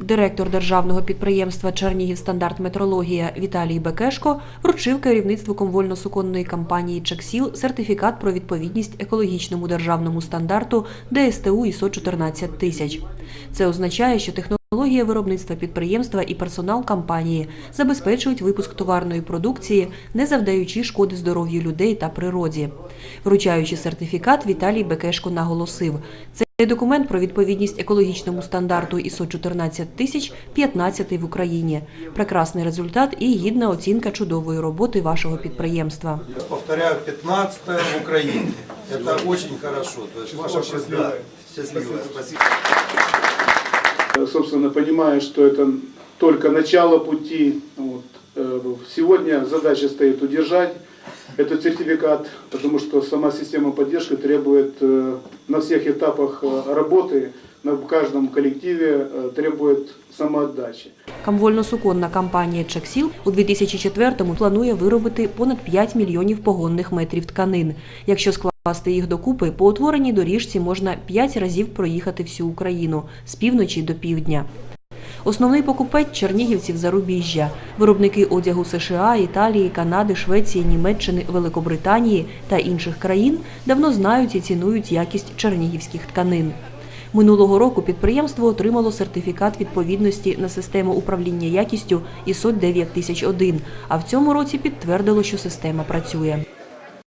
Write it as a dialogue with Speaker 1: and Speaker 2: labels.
Speaker 1: Директор державного підприємства Чернігів стандарт метрологія Віталій Бекешко вручив керівництву комвольно-суконної компанії Чексіл сертифікат про відповідність екологічному державному стандарту ДСТУ ІСО 14 тисяч. Це означає, що технологія виробництва підприємства і персонал компанії забезпечують випуск товарної продукції, не завдаючи шкоди здоров'ю людей та природі. Вручаючи сертифікат, Віталій Бекешко наголосив, цей документ про відповідність екологічному стандарту ISO 14000 тисяч 15 в Україні. Прекрасний результат і гідна оцінка чудової роботи вашого підприємства.
Speaker 2: Я повторяю, 15 в очень хорошо. То есть ваша счастливая. Счастливая. Спасибо.
Speaker 3: собственно, понимая, что это только начало пути. Вот. Э, Сегодня задача стоит удержать этот сертификат, потому что сама система поддержки требует э, на всех этапах э, работы, на в каждом коллективе э, требует самоотдачи.
Speaker 1: Камвольно-суконна компанія Чексіл у 2004-му планує виробити понад 5 мільйонів погонних метрів тканин. Якщо скласти їх докупи, по утвореній доріжці можна 5 разів проїхати всю Україну з півночі до півдня. Основний покупець чернігівців зарубіжжя. Виробники одягу США, Італії, Канади, Швеції, Німеччини, Великобританії та інших країн давно знають і цінують якість чернігівських тканин. Минулого року підприємство отримало сертифікат відповідності на систему управління якістю ISO 9001, а в цьому році підтвердило, що система працює.